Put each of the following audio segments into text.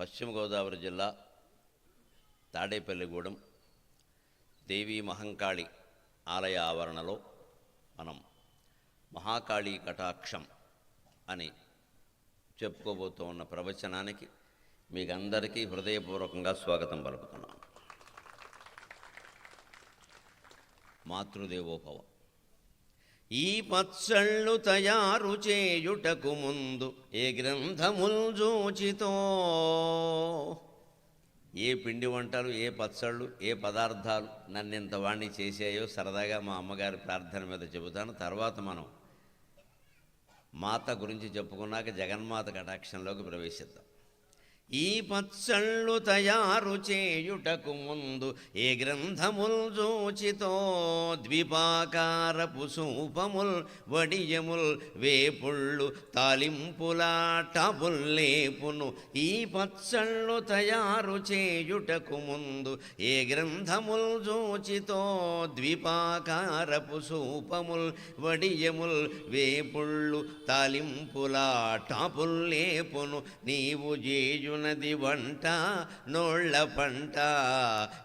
పశ్చిమ గోదావరి జిల్లా తాడేపల్లిగూడెం దేవి మహంకాళి ఆలయ ఆవరణలో మనం మహాకాళీ కటాక్షం అని చెప్పుకోబోతూ ఉన్న ప్రవచనానికి మీకందరికీ హృదయపూర్వకంగా స్వాగతం పలుకుతున్నాను. మాతృదేవోభవ. ఈ పచ్చళ్ళు తయారు చేయుటకు ముందు ఏ గ్రంథముల్ జోచితో? ఏ పిండి వంటలు ఏ పచ్చళ్ళు ఏ పదార్థాలు నన్నింత వాణ్ణి చేసాయో సరదాగా మా అమ్మగారి ప్రార్థన మీద చెబుతాను. తర్వాత మనం మాత గురించి చెప్పుకున్నాక జగన్మాత కటాక్షంలోకి ప్రవేశిద్దాం. ఈ పచ్చళ్ళు తయారు చేయుటకు ముందు ఏ గ్రంథముల్ జోచితో ద్విపాకారపు సూపముల్ వడియముల్ వేపుళ్ళు తాలింపులాటబుల్లేపును ఈ పచ్చళ్ళు తయారు చేయుటకు ముందు ఏ గ్రంథముల్ జోచితో ద్విపాకారపు సూపముల్ వడియముల్ వేపుళ్ళు తాలింపులాటబుల్లేపును నీవు చేయునది వంట నోళ్ళ పంట.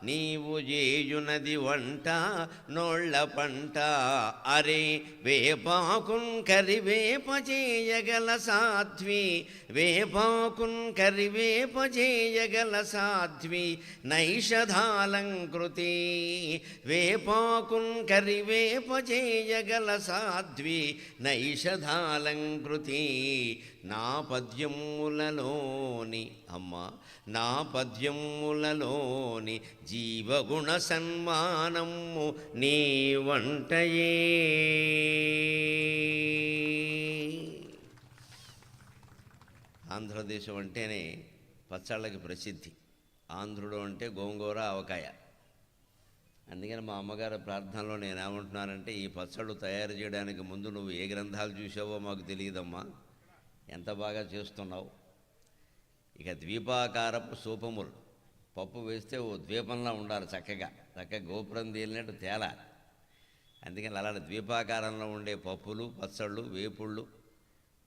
నీవు చేయునది వంట నోళ్ళ పంట. అరే వేపాకున్ కరివేప చేయగల సాధ్వి వేపాకున్ కరివేప చేయగల సాధ్వి నైషధాలంకృతి వేపాకున్ కరివేప చేయగల సాధ్వి నైషధాలంకృతి నా పద్యములలోని అమ్మ నా పద్యములలోని జీవగుణ సన్మానము నీ వంటయే. ఆంధ్రదేశం అంటేనే పచ్చళ్ళకి ప్రసిద్ధి. ఆంధ్రుడు అంటే గోంగూర ఆవకాయ. అందుకని మా అమ్మగారి ప్రార్థనలో నేనేమంటున్నానంటే ఈ పచ్చళ్ళు తయారు చేయడానికి ముందు నువ్వు ఏ గ్రంథాలు చూసావో మాకు తెలియదమ్మా. ఎంత బాగా చేస్తున్నావు? ఇక ద్వీపాకారపు సూపములు. పప్పు వేస్తే ఓ ద్వీపంలా ఉండాలి చక్కగా. చక్కగా గోపురం తేలినట్టు తేలాలి. అందుకని అలాంటి ద్వీపాకారంలో ఉండే పప్పులు పచ్చళ్ళు వేపుళ్ళు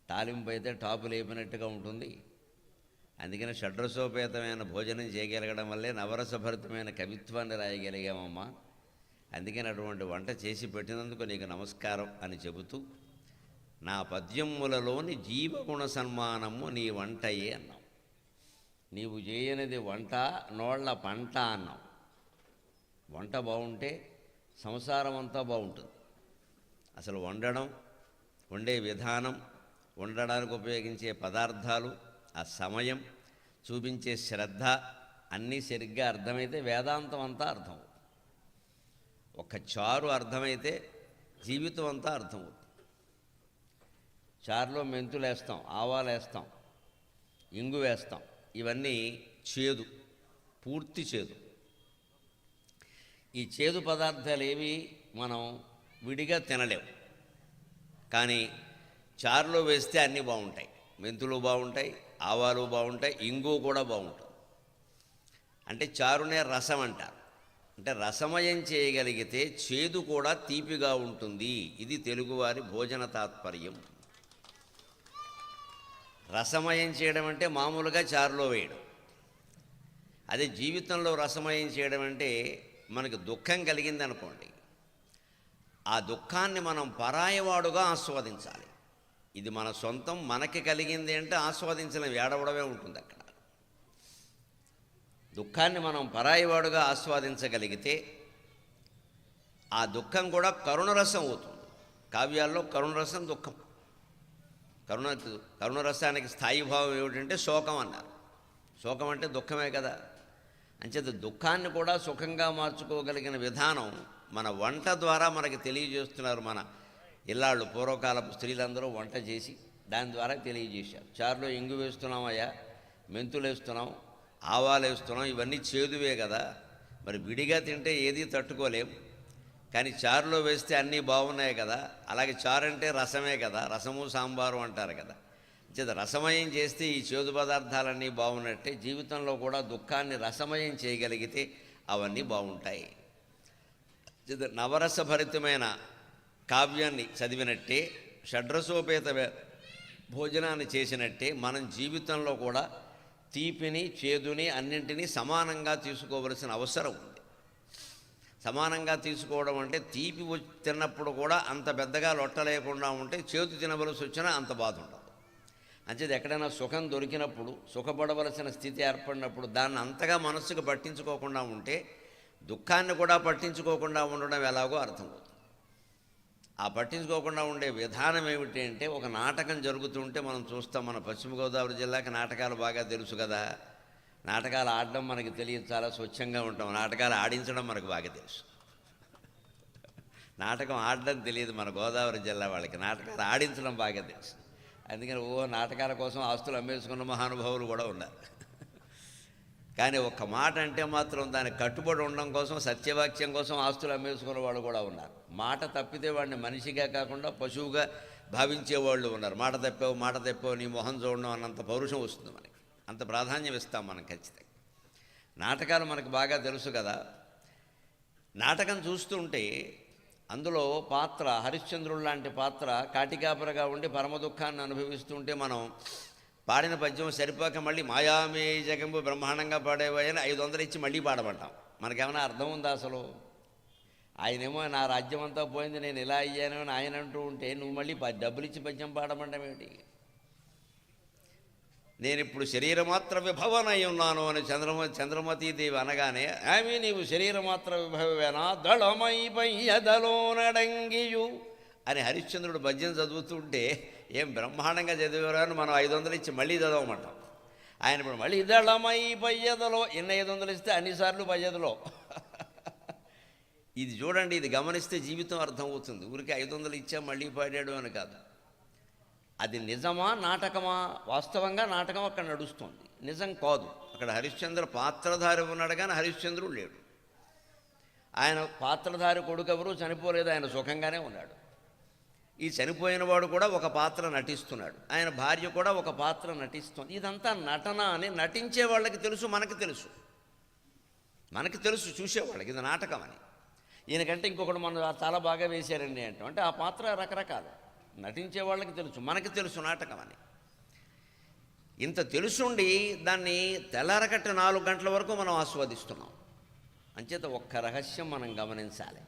తాలింపు అయితే టాపు లేపినట్టుగా ఉంటుంది. అందుకని షడ్రసోపేతమైన భోజనం చేయగలగడం వల్లే నవరసభరితమైన కవిత్వాన్ని రాయగలిగామమ్మా. అందుకని అటువంటి వంట చేసి పెట్టినందుకు నీకు నమస్కారం అని చెబుతూ నా పద్యములలోని జీవగుణ సన్మానము నీ వంటయే అన్నావు. నీవు చేయనిది వంట నోళ్ళ పంట అన్నావు. వంట బాగుంటే సంసారం అంతా బాగుంటుంది. అసలు వండడం వండే విధానం వండడానికి ఉపయోగించే పదార్థాలు ఆ సమయం చూపించే శ్రద్ధ అన్నీ సరిగ్గా అర్థమైతే వేదాంతం అంతా అర్థం ఒక చారు అర్థమైతే జీవితం అంతా అర్థమవుతుంది చారులో మెంతులు వేస్తాం ఆవాలు వేస్తాం ఇంగు వేస్తాం. ఇవన్నీ చేదు పూర్తి చేదు. ఈ చేదు పదార్థాలు ఏవి మనం విడిగా తినలేము కానీ చారులో వేస్తే అన్నీ బాగుంటాయి. మెంతులు బాగుంటాయి ఆవాలు బాగుంటాయి ఇంగు కూడా బాగుంటుంది. అంటే చారునే రసం అంటారు. అంటే రసమయం చేయగలిగితే చేదు కూడా తీపిగా ఉంటుంది. ఇది తెలుగువారి భోజన తాత్పర్యం. రసమయం చేయడం అంటే మామూలుగా చారులో వేయడం. అదే జీవితంలో రసమయం చేయడం అంటే మనకు దుఃఖం కలిగింది అనుకోండి. ఆ దుఃఖాన్ని మనం పరాయవాడుగా ఆస్వాదించాలి. ఇది మన సొంతం మనకి కలిగింది అంటే ఆస్వాదించడం ఏడవడమే ఉంటుంది అక్కడ. దుఃఖాన్ని మనం పరాయివాడుగా ఆస్వాదించగలిగితే ఆ దుఃఖం కూడా కరుణరసం అవుతుంది. కావ్యాల్లో కరుణరసం దుఃఖం. కరుణ కరుణరసానికి స్థాయి భావం ఏమిటంటే శోకం అన్నారు. శోకం అంటే దుఃఖమే కదా. అంచేత దుఃఖాన్ని కూడా సుఖంగా మార్చుకోగలిగిన విధానం మన వంట ద్వారా మనకి తెలియజేస్తున్నారు మన ఇల్లాళ్ళు పూర్వకాలపు స్త్రీలందరూ వంట చేసి దాని ద్వారా తెలియజేశారు. చారులో ఇంగు వేస్తున్నామయ్యా మెంతులు వేస్తున్నాం ఆవాలు వేస్తున్నాం ఇవన్నీ చేదువే కదా. మరి విడిగా తింటే ఏది తట్టుకోలేం. కానీ చారులో వేస్తే అన్నీ బాగున్నాయి కదా. అలాగే చారు అంటే రసమే కదా. రసము సాంబారు అంటారు కదా. చేత రసమయం చేస్తే ఈ చేదు పదార్థాలన్నీ బాగున్నట్టే జీవితంలో కూడా దుఃఖాన్ని రసమయం చేయగలిగితే అవన్నీ బాగుంటాయి. చేత నవరసభరితమైన కావ్యాన్ని చదివినట్టే షడ్రసోపేత భోజనాన్ని చేసినట్టే మనం జీవితంలో కూడా తీపిని చేదుని అన్నింటినీ సమానంగా తీసుకోవలసిన అవసరం ఉంది. సమానంగా తీసుకోవడం అంటే తీపి తిన్నప్పుడు కూడా అంత పెద్దగా లొట్టలేకుండా ఉంటే చేతి తినవలసి వచ్చినా అంత బాధ ఉండదు అంచేది ఎక్కడైనా సుఖం దొరికినప్పుడు సుఖపడవలసిన స్థితి ఏర్పడినప్పుడు దాన్ని అంతగా మనస్సుకు పట్టించుకోకుండా ఉంటే దుఃఖాన్ని కూడా పట్టించుకోకుండా ఉండడం ఎలాగో అర్థమవుతుంది. ఆ పట్టించుకోకుండా ఉండే విధానం ఏమిటి అంటే ఒక నాటకం జరుగుతుంటే మనం చూస్తాం మన పశ్చిమ గోదావరి జిల్లాకి నాటకాలు బాగా తెలుసు కదా. నాటకాలు ఆడడం మనకి తెలియదు చాలా స్వచ్ఛంగా ఉంటాం. నాటకాలు ఆడించడం మనకు బాగా తెలుసు. నాటకం ఆడడం తెలియదు మన గోదావరి జిల్లా వాళ్ళకి. నాటకాలు ఆడించడం బాగా తెలుసు. అందుకని ఓ నాటకాల కోసం ఆస్తులు అమ్మేసుకున్న మహానుభావులు కూడా ఉన్నారు కానీ ఒక్క మాట అంటే మాత్రం దానికి కట్టుబడి ఉండడం కోసం సత్యవాక్యం కోసం ఆస్తులు అమ్మేసుకున్న వాళ్ళు కూడా ఉన్నారు. మాట తప్పితే వాడిని మనిషిగా కాకుండా పశువుగా భావించే వాళ్ళు ఉన్నారు. మాట తప్పావు మాట తప్పావు నీ మొహం చూడడం అన్నంత పౌరుషం వస్తుంది మనకి. అంత ప్రాధాన్యం ఇస్తాం మనం ఖచ్చితంగా. నాటకాలు మనకు బాగా తెలుసు కదా. నాటకం చూస్తుంటే అందులో పాత్ర హరిశ్చంద్రుడు లాంటి పాత్ర కాటికాపరగా ఉండి పరమ దుఃఖాన్ని అనుభవిస్తుంటే మనం పాడిన పద్యం సరిపోక మళ్ళీ మాయామే జగంబు బ్రహ్మాండంగా పాడేవాయని ఐదు వందలు ఇచ్చి మళ్ళీ పాడమంటాం. మనకేమైనా అర్థం ఉందా అసలు? ఆయనేమో నా రాజ్యం అంతా పోయింది నేను ఇలా అయ్యాను అని ఆయన అంటూ ఉంటే నువ్వు మళ్ళీ డబ్బులు ఇచ్చి పద్యం పాడమంటాం ఏమిటి నేను ఇప్పుడు శరీరమాత్ర విభవనై ఉన్నాను అని చంద్రమ చంద్రమతీదేవి అనగానే ఆమె నీవు శరీరమాత్ర విభవేనా దళమై పయ్యదలో అని హరిశ్చంద్రుడు భజ్యం చదువుతుంటే ఏం బ్రహ్మాండంగా చదివారు అని మనం ఐదు వందలు ఇచ్చి మళ్ళీ చదవమంటాం. ఆయన ఇప్పుడు మళ్ళీ దళమై పయ్యదలో ఎన్ని ఐదు వందలు ఇస్తే అన్నిసార్లు పయ్యదలో ఇది చూడండి ఇది గమనిస్తే జీవితం అర్థమవుతుంది ఊరికి ఐదు వందలు ఇచ్చా మళ్ళీ పాడాడు అని కాదు. అది నిజమా నాటకమా? వాస్తవంగా నాటకం అక్కడ నడుస్తుంది. నిజం కాదు. అక్కడ హరిశ్చంద్ర పాత్రధారి ఉన్నాడు కానీ హరిశ్చంద్రుడు లేడు. ఆయన పాత్రధారి కొడుకు ఎవరు చనిపోలేదు ఆయన సుఖంగానే ఉన్నాడు. ఈ చనిపోయిన వాడు కూడా ఒక పాత్ర నటిస్తున్నాడు. ఆయన భార్య కూడా ఒక పాత్ర నటిస్తుంది. ఇదంతా నటన అని నటించే వాళ్ళకి తెలుసు మనకి తెలుసు. మనకి తెలుసు చూసేవాళ్ళకి. ఇది నాటకం అని. ఈయనకంటే ఇంకొకటి మనం చాలా బాగా వేశారండి అంటే అంటే ఆ పాత్ర రకరకాలు. నటించే వాళ్ళకి తెలుసు మనకి తెలుసు నాటకం అని. ఇంత తెలుసుండి దాన్ని తెల్లారకట్ట నాలుగు గంటల వరకు మనం ఆస్వాదిస్తున్నాం. అంచేత ఒక్క రహస్యం మనం గమనించాలి.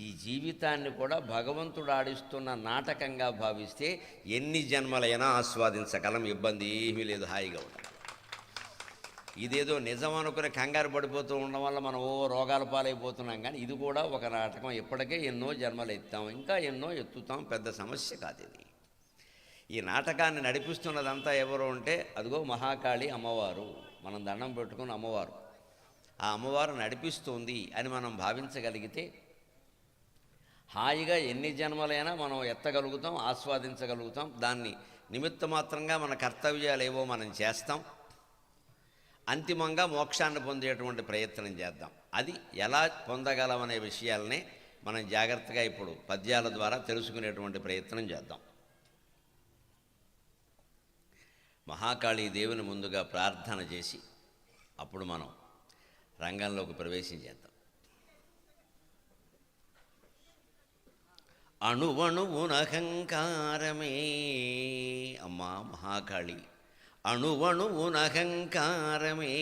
ఈ జీవితాన్ని కూడా భగవంతుడు ఆడిస్తున్న నాటకంగా భావిస్తే ఎన్ని జన్మలైనా ఆస్వాదించగలం ఇబ్బంది ఏమీ లేదు హాయిగా ఉంటాం. ఇదేదో నిజం అనుకుని కంగారు పడిపోతూ ఉండడం వల్ల మనం ఓ రోగాల పాలైపోతున్నాం. కానీ ఇది కూడా ఒక నాటకం. ఇప్పటికే ఎన్నో జన్మలు ఎత్తాం. ఇంకా ఎన్నో ఎత్తుతాం. పెద్ద సమస్య కాదు ఇది. ఈ నాటకాన్ని నడిపిస్తున్నదంతా ఎవరు అంటే అదిగో మహాకాళి అమ్మవారు. మనం దండం పెట్టుకుని అమ్మవారు. ఆ అమ్మవారు నడిపిస్తుంది అని మనం భావించగలిగితే హాయిగా ఎన్ని జన్మలైనా మనం ఎత్తగలుగుతాం ఆస్వాదించగలుగుతాం. దాన్ని నిమిత్త మాత్రంగా మన కర్తవ్యాలు ఏవో మనం చేస్తాం. అంతిమంగా మోక్షాన్ని పొందేటువంటి ప్రయత్నం చేద్దాం. అది ఎలా పొందగలమనే విషయాలనే మనం జాగ్రత్తగా ఇప్పుడు పద్యాల ద్వారా తెలుసుకునేటువంటి ప్రయత్నం చేద్దాం. మహాకాళీ దేవుని ముందుగా ప్రార్థన చేసి అప్పుడు మనం రంగంలోకి ప్రవేశించేద్దాం అణువణువునహంకారమే. అమ్మా మహాకాళి అణువణువునహంకారమే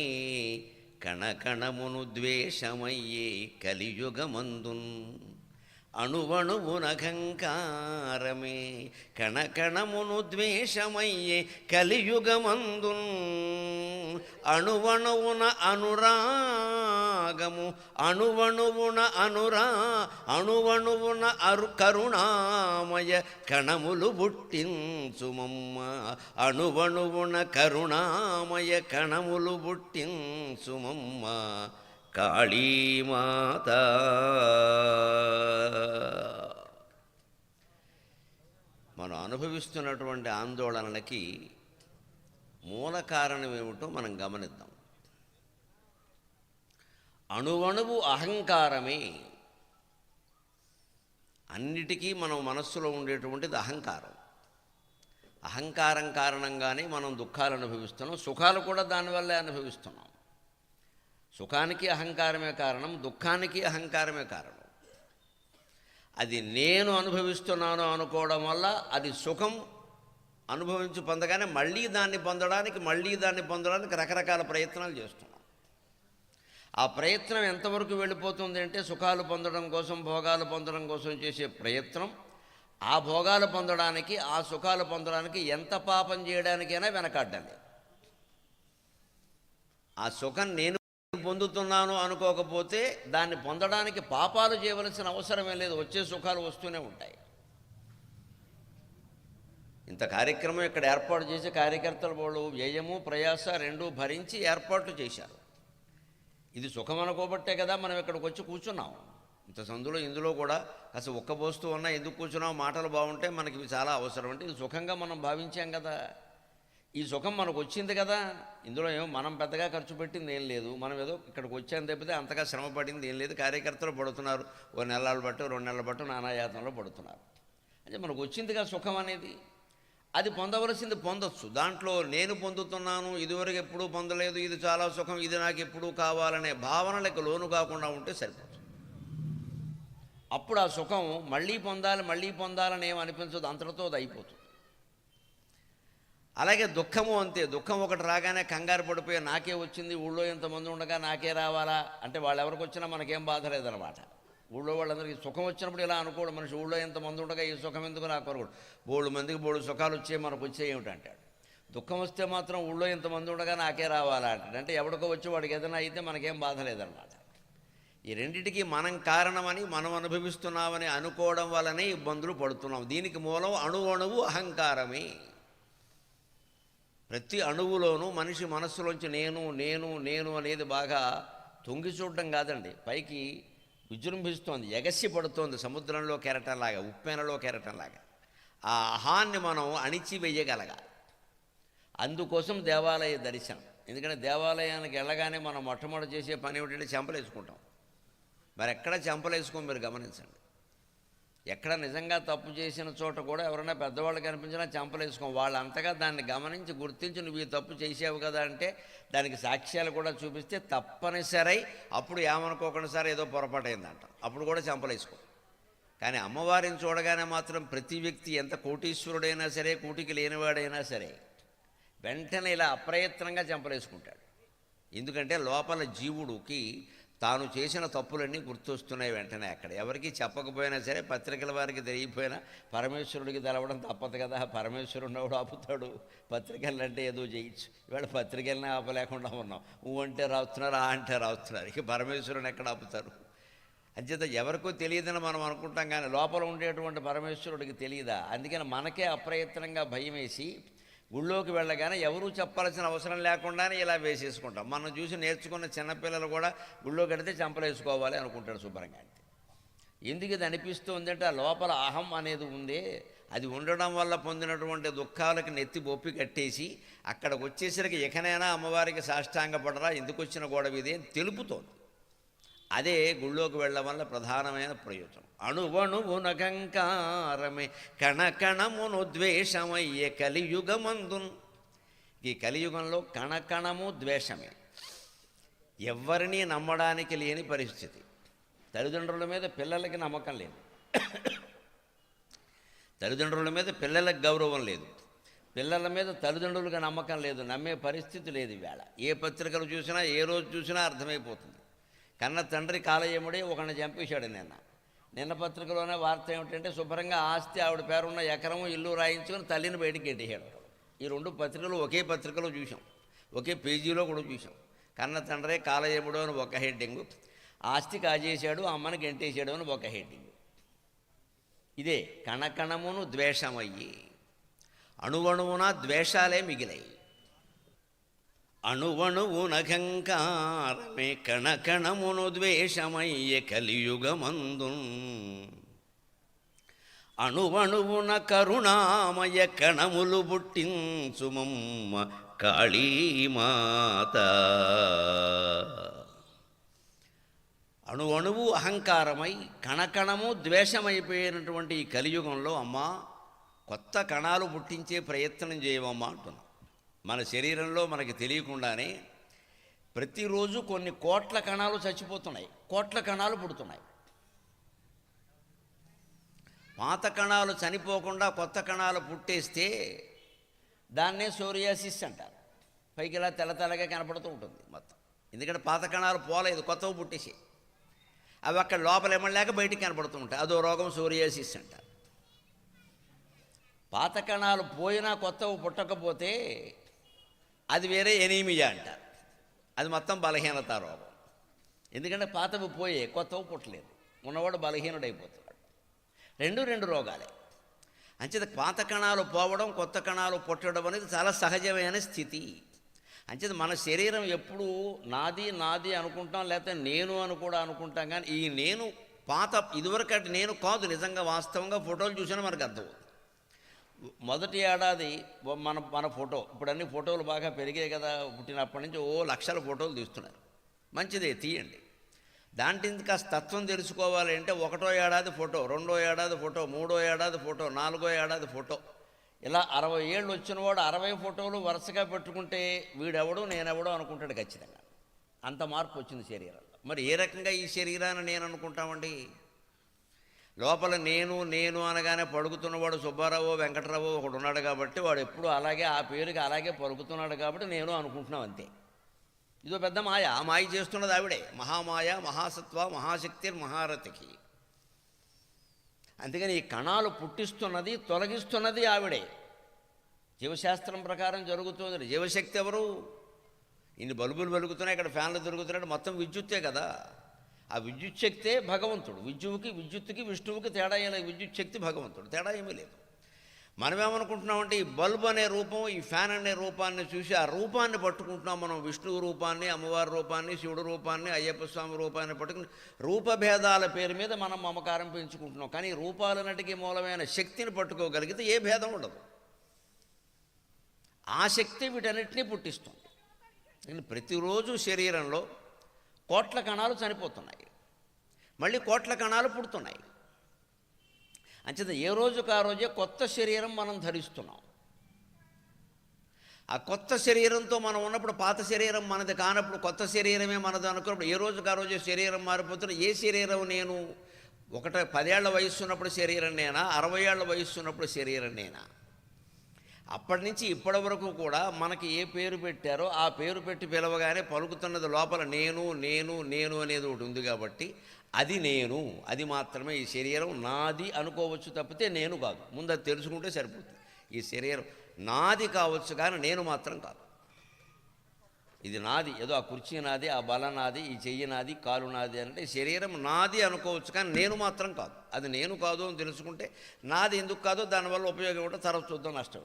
కణకణమును ద్వేషమయ్యే కలియుగమందున్ అణువణువునహంకారమే కణకణమును ద్వేషమయ్యే కలియుగమందున్ అణువణువున అనురా భాగము అణువణువున అనురా అణువణువున అరు కరుణామయ కణములు బుట్టించుమమ్మ అణువణువున కరుణామయ కణములు బుట్టించుమమ్మ కాళీమాత. మనం అనుభవిస్తున్నటువంటి ఆందోళనలకి మూల కారణం ఏమిటో మనం గమనిద్దాం. అణువణువు అహంకారమే. అన్నిటికీ మనం మనస్సులో ఉండేటువంటిది అహంకారం. అహంకారం కారణంగానే మనం దుఃఖాలు అనుభవిస్తున్నాం సుఖాలు కూడా దానివల్లే అనుభవిస్తున్నాం. సుఖానికి అహంకారమే కారణం దుఃఖానికి అహంకారమే కారణం. అది నేను అనుభవిస్తున్నాను అనుకోవడం వల్ల అది సుఖం అనుభవించి పొందగానే మళ్ళీ దాన్ని పొందడానికి మళ్ళీ దాన్ని పొందడానికి రకరకాల ప్రయత్నాలు చేస్తున్నాం. ఆ ప్రయత్నం ఎంతవరకు వెళ్ళిపోతుంది అంటే సుఖాలు పొందడం కోసం భోగాలు పొందడం కోసం చేసే ప్రయత్నం. ఆ భోగాలు పొందడానికి ఆ సుఖాలు పొందడానికి ఎంత పాపం చేయడానికైనా వెనకాడ్డం ఆ సుఖం నేను పొందుతున్నాను అనుకోకపోతే దాన్ని పొందడానికి పాపాలు చేయవలసిన అవసరమే లేదు. వచ్చే సుఖాలు వస్తూనే ఉంటాయి. ఇంత కార్యక్రమం ఇక్కడ ఏర్పాటు చేసి కార్యకర్తలు వాళ్ళు వ్యయము ప్రయాస రెండూ భరించి ఏర్పాట్లు చేశారు. ఇది సుఖం అనుకోబట్టే కదా మనం ఇక్కడికి వచ్చి కూర్చున్నాం. ఇంత సందులో ఇందులో కూడా కాస్త ఒక్కబోస్తూ ఉన్నా ఎందుకు కూర్చున్నాం మాటలు బాగుంటే మనకి చాలా అవసరం. అంటే ఇది సుఖంగా మనం భావించాం కదా. ఈ సుఖం మనకు వచ్చింది కదా. ఇందులో ఏమో మనం పెద్దగా ఖర్చు పెట్టింది ఏం లేదు. మనం ఏదో ఇక్కడికి వచ్చాను తప్పితే అంతగా శ్రమ పడింది ఏం లేదు. కార్యకర్తలు పడుతున్నారు. ఓ నెలలు బట్టు రెండు నెలల బట్టు నానాయాతనలో పడుతున్నారు. అంటే మనకు వచ్చిందిగా సుఖం అనేది. అది పొందవలసింది పొందొచ్చు. దాంట్లో నేను పొందుతున్నాను ఇదివరకు ఎప్పుడూ పొందలేదు ఇది చాలా సుఖం ఇది నాకు ఎప్పుడూ కావాలనే భావనలకు లోను కాకుండా ఉంటే సరిపోతుంది. అప్పుడు ఆ సుఖం మళ్ళీ పొందాలి మళ్ళీ పొందాలని ఏం అనిపించదు అంతటితో అది అయిపోతుంది. అలాగే దుఃఖము అంతే దుఃఖం ఒకటి రాగానే కంగారు పడిపోయి నాకే వచ్చింది ఊళ్ళో ఇంతమంది ఉండగా నాకే రావాలా? అంటే వాళ్ళు ఎవరికి వచ్చినా మనకేం బాధ లేదనమాట. ఊళ్ళో వాళ్ళందరికీ సుఖం వచ్చినప్పుడు ఇలా అనుకోడు మనిషి ఊళ్ళో ఎంతమంది ఉండగా ఈ సుఖం ఎందుకు నాకు కొరకూడదు బోళ్ళు మందికి బోళ్ళు సుఖాలు వచ్చే మనకు వచ్చే ఏమిటంటాడు. దుఃఖం వస్తే మాత్రం ఊళ్ళో ఎంతమంది ఉండగా నాకే రావాలా అంటాడు. అంటే ఎవడికో వచ్చి వాడికి ఏదైనా అయితే మనకేం బాధ లేదన్నమాట ఈ రెండింటికి మనం కారణమని మనం అనుభవిస్తున్నామని అనుకోవడం వల్లనే ఇబ్బందులు పడుతున్నాం. దీనికి మూలం అణువణువు అహంకారమే. ప్రతి అణువులోనూ మనిషి మనస్సులోంచి నేను నేను నేను అనేది బాగా తొంగి చూడడం కాదండి. పైకి విజృంభిస్తోంది ఎగసి పడుతోంది సముద్రంలో కెరటంలాగా ఉప్పెనలో కెరటంలాగా. ఆ అహాన్ని మనం అణిచివేయగలగాలి. అందుకోసం దేవాలయ దర్శనం. ఎందుకంటే దేవాలయానికి వెళ్ళగానే మనం మొట్టమొదటి చేసే పని ఏమిటంటే చెంపలేసుకుంటాం. మరి ఎక్కడ చెంపలేసుకో మీరు గమనించండి. ఎక్కడ నిజంగా తప్పు చేసిన చోట కూడా ఎవరైనా పెద్దవాళ్ళు కనిపించినా చెంపలేసుకోం. వాళ్ళు అంతగా దాన్ని గమనించి గుర్తించి నువ్వు ఈ తప్పు చేసావు కదా అంటే దానికి సాక్ష్యాలు కూడా చూపిస్తే తప్పనిసరి అప్పుడు ఏమనుకోకుండా సరే ఏదో పొరపాటైందంట. అప్పుడు కూడా చెంపలేసుకో. కానీ అమ్మవారిని చూడగానే మాత్రం ప్రతి వ్యక్తి ఎంత కోటీశ్వరుడైనా సరే కూటికి లేనివాడైనా సరే వెంటనే ఇలా అప్రయత్నంగా చెంపలేసుకుంటాడు. ఎందుకంటే లోపల జీవుడికి తాను చేసిన తప్పులన్నీ గుర్తొస్తున్నాయి వెంటనే అక్కడ. ఎవరికి చెప్పకపోయినా సరే పత్రికల వారికి తెలియపోయినా పరమేశ్వరుడికి తెలవడం తప్పదు కదా. పరమేశ్వరుడు ఎవడు ఆపుతాడు. పత్రికలు అంటే ఏదో చేయొచ్చు ఇవాళ పత్రికల్ని ఆపలేకుండా ఉన్నాం. ఊ అంటే రాస్తున్నారు ఆ అంటే రాస్తున్నారు. ఇక పరమేశ్వరుని ఎక్కడ ఆపుతారు? అంచేత ఎవరికో తెలియదని మనం అనుకుంటాం కానీ లోపల ఉండేటువంటి పరమేశ్వరుడికి తెలియదా? అందుకని మనకే అప్రయత్నంగా భయం వేసి గుళ్ళోకి వెళ్ళగానే ఎవరూ చెప్పాల్సిన అవసరం లేకుండానే ఇలా వేసేసుకుంటాం. మనం చూసి నేర్చుకున్న చిన్నపిల్లలు కూడా గుళ్ళోకి వెడితే చంపలేసుకోవాలి అనుకుంటాడు శుభ్రంగా అంటే ఎందుకు ఇది అనిపిస్తుంది అంటే ఆ లోపల అహం అనేది ఉందే. అది ఉండడం వల్ల పొందినటువంటి దుఃఖాలకు నెత్తి బొప్పి కట్టేసి అక్కడికి వచ్చేసరికి ఇకనైనా అమ్మవారికి సాష్టాంగపడరా ఎందుకు వచ్చిన గొడవ ఇది తెలుపుతోంది. అదే గుళ్ళోకి వెళ్ళడం వల్ల ప్రధానమైన ప్రయోజనం. అణువణువునకంకారమే కణకణమును ద్వేషమయ్యే కలియుగమందున్. ఈ కలియుగంలో కణకణము ద్వేషమే. ఎవరిని నమ్మడానికి లేని పరిస్థితి. తల్లిదండ్రుల మీద పిల్లలకి నమ్మకం లేదు. తల్లిదండ్రుల మీద పిల్లలకు గౌరవం లేదు. పిల్లల మీద తల్లిదండ్రులకు నమ్మకం లేదు. నమ్మే పరిస్థితి లేదు ఇవాళ. ఏ పత్రికలు చూసినా ఏ రోజు చూసినా అర్థమైపోతుంది. కన్న తండ్రి కాలయముడే ఒకరిని చంపేశాడు నిన్న. నిన్న పత్రికలోనే వార్త ఏమిటంటే శుభ్రంగా ఆస్తి ఆవిడ పేరున్న ఎకరము ఇల్లు రాయించుకొని తల్లిని బయటికి ఎట్టేశాడు. ఈ రెండు పత్రికలు ఒకే పత్రికలో చూసాం ఒకే పేజీలో కూడా చూసాం కన్న తండ్రే కాలయముడు అని ఒక హెడ్డింగ్. ఆస్తి కాజేశాడు అమ్మని గెంటేశాడు అని ఒక హెడ్డింగ్. ఇదే కణకణమును ద్వేషమయ్యి అణువణువున ద్వేషాలే మిగిలాయి. అణువణువునఘంకారమే కణకణమును ద్వేషమయ్య కలియుగమందు అణువణువున కరుణామయ కణములు పుట్టించుమమ్మ కాళీమాత. అణువణువు అహంకారమై కణకణము ద్వేషమైపోయినటువంటి ఈ కలియుగంలో అమ్మా కొత్త కణాలు పుట్టించే ప్రయత్నం చేయవమ్మా అంటున్నాం. మన శరీరంలో మనకి తెలియకుండానే ప్రతిరోజు కొన్ని కోట్ల కణాలు చచ్చిపోతున్నాయి. కోట్ల కణాలు పుడుతున్నాయి. పాత కణాలు చనిపోకుండా కొత్త కణాలు పుట్టేస్తే దాన్నే సోరియాసిస్ అంటారు. పైకి ఇలా తెల్ల తెల్లగా కనపడుతూ ఉంటుంది మొత్తం. ఎందుకంటే పాత కణాలు పోలేదు కొత్తవి పుట్టేసి అవి అక్కడ లోపల ఏమలేక బయటికి కనపడుతూ ఉంటాయి. అదో రోగం సోరియాసిస్ అంటారు. పాత కణాలు పోయినా కొత్తవి పుట్టకపోతే అది వేరే ఎనీమియా అంటారు. అది మొత్తం బలహీనత రోగం. ఎందుకంటే పాతవి పోయే కొత్తవి పుట్టలేదు. ఉన్నవాడు బలహీనుడైపోతున్నాడు. రెండు రెండు రోగాలే. అంచేత పాత కణాలు పోవడం కొత్త కణాలు పుట్టడం అనేది చాలా సహజమైన స్థితి. అంచేత మన శరీరం ఎప్పుడు నాది నాది అనుకుంటాం లేకపోతే నేను అని కూడా అనుకుంటాం కానీ ఈ నేను పాత ఇదివరకటి నేను కాదు నిజంగా వాస్తవంగా ఫోటోలు చూసినా మనకు అర్థమవుతుంది. మొదటి ఏడాది మన మన ఫోటో ఇప్పుడు అన్ని ఫోటోలు బాగా పెరిగాయి కదా పుట్టినప్పటి నుంచి ఓ లక్షల ఫోటోలు తీస్తున్నారు. మంచిదే తీయండి. దాంట్లో కాస్త తత్వం తెలుసుకోవాలి అంటే ఒకటో ఏడాది ఫోటో రెండో ఏడాది ఫోటో మూడో ఏడాది ఫోటో నాలుగో ఏడాది ఫోటో. ఇలా అరవై ఏళ్ళు వచ్చినవాడు అరవై ఫోటోలు వరుసగా పెట్టుకుంటే వీడెవడు నేనెవడో అనుకుంటాడు ఖచ్చితంగా. అంత మార్పు వచ్చింది శరీరంలో. మరి ఏ రకంగా ఈ శరీరాన్ని నేను అనుకుంటామండి? లోపల నేను నేను అనగానే పడుకుతున్నవాడు సుబ్బారావు వెంకటరావు ఒకడు ఉన్నాడు కాబట్టి వాడు ఎప్పుడు అలాగే ఆ పేరుకి అలాగే పలుకుతున్నాడు కాబట్టి నేను అనుకుంటున్నాం అంతే. ఇదో పెద్ద మాయ. ఆ మాయ చేస్తున్నది ఆవిడే. మహామాయ మహాసత్వ మహాశక్తి మహారథికి అందుకని ఈ కణాలు పుట్టిస్తున్నది తొలగిస్తున్నది ఆవిడే. జీవశాస్త్రం ప్రకారం జరుగుతుంది. జీవశక్తి ఎవరు? ఇన్ని బల్బులు వెలుగుతున్నాయి ఇక్కడ ఫ్యాన్లు దొరుకుతున్నాయి మొత్తం విద్యుత్తే కదా. ఆ విద్యుత్ శక్తే భగవంతుడు. విద్యువుకి విద్యుత్తుకి విష్ణువుకి తేడా ఏం లేదు. విద్యుత్ శక్తి భగవంతుడు. తేడా ఏమీ లేదు. మనమేమనుకుంటున్నామంటే ఈ బల్బ్ అనే రూపం ఈ ఫ్యాన్ అనే రూపాన్ని చూసి ఆ రూపాన్ని పట్టుకుంటున్నాం మనం. విష్ణువు రూపాన్ని అమ్మవారి రూపాన్ని శివుడు రూపాన్ని అయ్యప్ప స్వామి రూపాన్ని పట్టుకుని రూపభేదాల పేరు మీద మనం మమకారం పెంచుకుంటున్నాం. కానీ ఈ రూపాలన్నిటికీ మూలమైన శక్తిని పట్టుకోగలిగితే ఏ భేదం ఉండదు. ఆ శక్తి వీటన్నిటినీ పుట్టిస్తుంది. నేను ప్రతిరోజు శరీరంలో కోట్ల కణాలు చనిపోతున్నాయి. మళ్ళీ కోట్ల కణాలు పుడుతున్నాయి. అంచేత ఏ రోజుకు ఆ రోజే కొత్త శరీరం మనం ధరిస్తున్నాం. ఆ కొత్త శరీరంతో మనం ఉన్నప్పుడు పాత శరీరం మనది కానప్పుడు కొత్త శరీరమే మనది అనుకున్నప్పుడు ఏ రోజుకు ఆ రోజే శరీరం మారిపోతున్నా ఏ శరీరం నేను? ఒకట పదేళ్ళ వయస్సు ఉన్నప్పుడు శరీరం నేనా? అరవై ఏళ్ళ వయస్సు ఉన్నప్పుడు శరీరం నేనా? అప్పటి నుంచి ఇప్పటి వరకు కూడా మనకి ఏ పేరు పెట్టారో ఆ పేరు పెట్టి పిలవగానే పలుకుతున్నది లోపల నేను నేను నేను అనేది ఒకటి ఉంది కాబట్టి అది నేను అది మాత్రమే ఈ శరీరం నాది అనుకోవచ్చు తప్పితే నేను కాదు. ముందు అది తెలుసుకుంటే సరిపోతుంది. ఈ శరీరం నాది కావచ్చు కానీ నేను మాత్రం కాదు. ఇది నాది ఏదో ఆ కుర్చీ నాది ఆ బల నాది ఈ చెయ్యి నాది కాలు నాది అంటే ఈ శరీరం నాది అనుకోవచ్చు కానీ నేను మాత్రం కాదు. అది నేను కాదు అని తెలుసుకుంటే నాది ఎందుకు కాదో దానివల్ల ఉపయోగం కూడా తర్వాత చూద్దాం నష్టం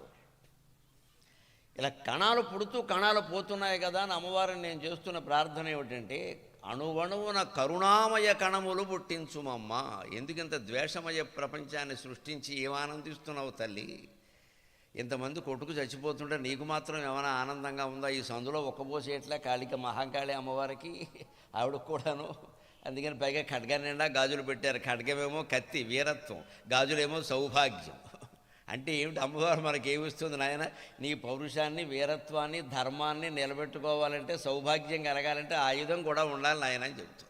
ఇలా కణాలు పుడుతూ కణాలు పోతున్నాయి కదా అని అమ్మవారిని నేను చేస్తున్న ప్రార్థన ఏమిటంటే అణువణువున కరుణామయ కణములు పుట్టించుమమ్మ. ఎందుకింత ద్వేషమయ ప్రపంచాన్ని సృష్టించి ఏమానందిస్తున్నావు తల్లి? ఇంతమంది కొట్టుకు చచ్చిపోతుంటే నీకు మాత్రం ఏమైనా ఆనందంగా ఉందా? ఈ సందులో ఒక్కబోసేట్లా కాళిక మహాకాళి అమ్మవారికి ఆవిడ కూడాను. అందుకని పైగా ఖడ్గ నిండా గాజులు పెట్టారు. ఖడ్గమేమో కత్తి వీరత్వం. గాజులేమో సౌభాగ్యం. అంటే ఏమిటి? అమ్మవారు మనకేమిస్తుంది నాయన? నీ పౌరుషాన్ని వీరత్వాన్ని ధర్మాన్ని నిలబెట్టుకోవాలంటే సౌభాగ్యం కలగాలంటే ఆయుధం కూడా ఉండాలి నాయన అని చెబుతుంది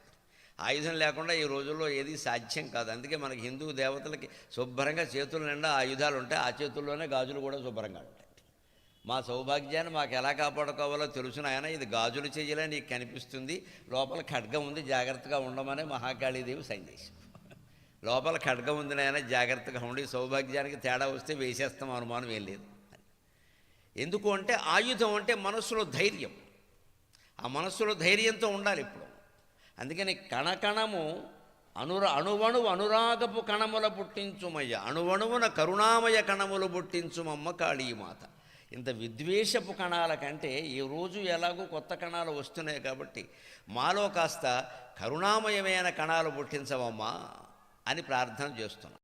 ఆయుధం లేకుండా ఈ రోజుల్లో ఏది సాధ్యం కాదు. అందుకే మనకి హిందూ దేవతలకి శుభ్రంగా చేతుల నిండా ఆయుధాలు ఉంటాయి. ఆ చేతుల్లోనే గాజులు కూడా శుభ్రంగా ఉంటాయి. మా సౌభాగ్యాన్ని మాకు ఎలా కాపాడుకోవాలో తెలుసు నాయన. ఇది గాజులు చెయ్యలే నీకు కనిపిస్తుంది. లోపల ఖడ్గం ఉంది. జాగ్రత్తగా ఉండమనే మహాకాళీదేవి సందేశం. లోపల ఖడ్గం ఉంది నాయన జాగ్రత్తగా ఉండి సౌభాగ్యానికి తేడా వస్తే వేసేస్తాం అనుమానం ఏం లేదు. ఎందుకు అంటే ఆయుధం అంటే మనస్సులో ధైర్యం. ఆ మనస్సులో ధైర్యంతో ఉండాలి ఇప్పుడు. అందుకని కణకణము అనుర అణువణువు అనురాగపు కణముల పుట్టించుమయ్య అణువణువున కరుణామయ కణములు పుట్టించుమమ్మ కాళీమాత. ఇంత విద్వేషపు కణాల కంటే ఈ రోజు ఎలాగో కొత్త కణాలు వస్తున్నాయి కాబట్టి మాలో కాస్త కరుణామయమైన కణాలు పుట్టించవమ్మా. అని ప్రార్థన చేస్తున్నాం.